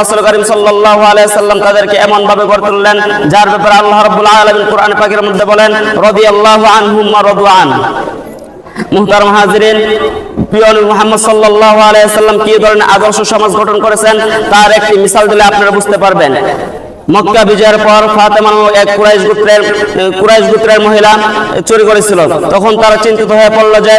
রাসূল করিম সাল্লাল্লাহু আলাইহি সাল্লাম তাদেরকে এমন ভাবে গড়ে তুললেন, যার ব্যাপারে আল্লাহ রাব্বুল আলামিন কোরআন পাকের মধ্যে বলেন, রাদিয়াল্লাহু আনহুম ওয়া রাদওয়ান মুহতারাম হাজিরিন, প্রিয় মুহাম্মদ সাল্লাল্লাহু আলাইহি সাল্লাম কি ধরনের আদর্শ সমাজ গঠন করেছেন, তার একটি মিসাল দিলে আপনারা বুঝতে পারবেন। মক্কা বিজয়ের পর ফাতেমা এক কুরাইশ গোত্রের কুরাইশ গোত্রের মহিলা চুরি করেছিল। তখন তারা চিন্তিত হয়ে পড়ল যে,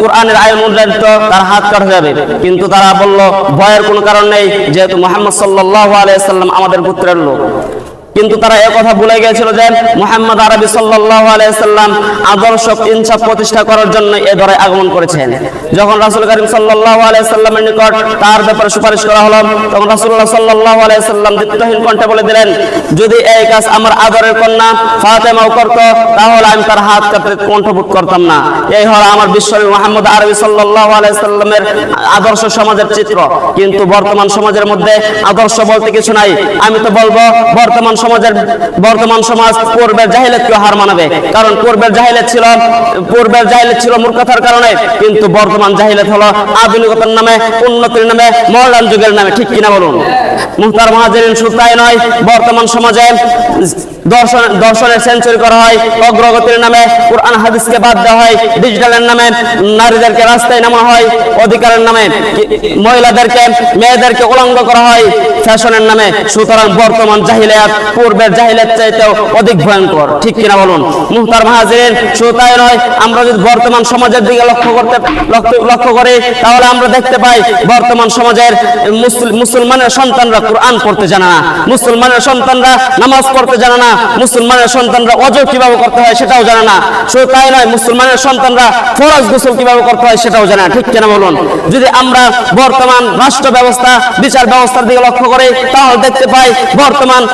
কোরআনের আয় অনুযায়িত তার হাত কাটা যাবে। কিন্তু তারা বলল, ভয়ের কোনো কারণ নেই, যেহেতু মোহাম্মদ সাল্লাল্লাহু আলাইহি সাল্লাম আমাদের গোত্রের লোক। কিন্তু তারা কথা ভুলে গিয়েছিল যে মোহাম্মদ আরবি সাল্লাল্লাহু আলাইহি সাল্লাম আদর্শ ইনসাফ প্রতিষ্ঠা করার জন্য এ ধরে আগমন করেছেন। যখন রাসূল করিম সাল্লাল্লাহু আলাইহি সাল্লামের নিকট তার ব্যাপারে সুপারিশ করা হলো, তখন রাসূলুল্লাহ সাল্লাল্লাহু আলাইহি সাল্লাম দ্বিতীয়হীন কণ্ঠে বলে দিলেন, যদি এই কাজ আমার আদরের কন্যা ফাতেমাও করত, তাহলে আমি তার হাত কাটতে কণ্ঠভূত করতাম না। এই হলো আমার বিশ্বনবী মোহাম্মদ আরবি সাল্লাল্লাহু আলাইহি সাল্লামের আদর্শ সমাজের চিত্র। কিন্তু বর্তমান সমাজের মধ্যে আদর্শ বলতে কিছু নাই। আমি তো বলব, বর্তমান সমাজের বর্তমান সমাজ পূর্বের কেউ হার মানাবে? কারণ পূর্বের জাহিলিয়াত ছিল, পূর্বের জাহিলিয়াত ছিল মূর্খতার কারণে, কিন্তু বর্তমান জাহিলিয়াত হলো আধুনিকতার নামে, উন্নতির নামে মডার্ন যুগের নামে। ঠিক কিনা বলুন? মুহতার মহাজের শুধু নয়, বর্তমান সমাজে দর্শন দর্শনের সেঞ্চুরি করা হয়। অগ্রগতির নামে কোরআন হাদিসকে বাদ দেওয়া হয়। ডিজিটালের নামে নারীদেরকে রাস্তায় নামানো হয়। অধিকারের নামে মহিলাদেরকে, মেয়েদেরকে উলঙ্গ করা হয়। ফ্যাশনের নামে, সুতরাং বর্তমান জাহিলিয়াত পূর্বের জাহিলিয়াত চাইতেও অধিক ভয়ঙ্কর। ঠিক কিনা বলুন? মুহতার মাহাজির শুধু নয়, আমরা যদি বর্তমান সমাজের দিকে লক্ষ্য করতে লক্ষ্য- করি, তাহলে আমরা দেখতে পাই বর্তমান সমাজের মুসল- মুসলমানের সন্তানরা কোরআন পড়তে জানে না। মুসলমানের সন্তানরা নামাজ পড়তে জানে না। মুসলমানের সন্তানরা অজর কীভাবে করতে হয় সেটাও জানে না। শুধু তাই নয়, মুসলমানের সন্তানরা ফরজ গোসল কীভাবে করতে হয় সেটাও জানে না। ঠিক কেনা বলুন? যদি আমরা বর্তমান রাষ্ট্র ব্যবস্থা বিচার ব্যবস্থার দিকে লক্ষ্য করে, তাহলে দেখতে পাই বর্তমান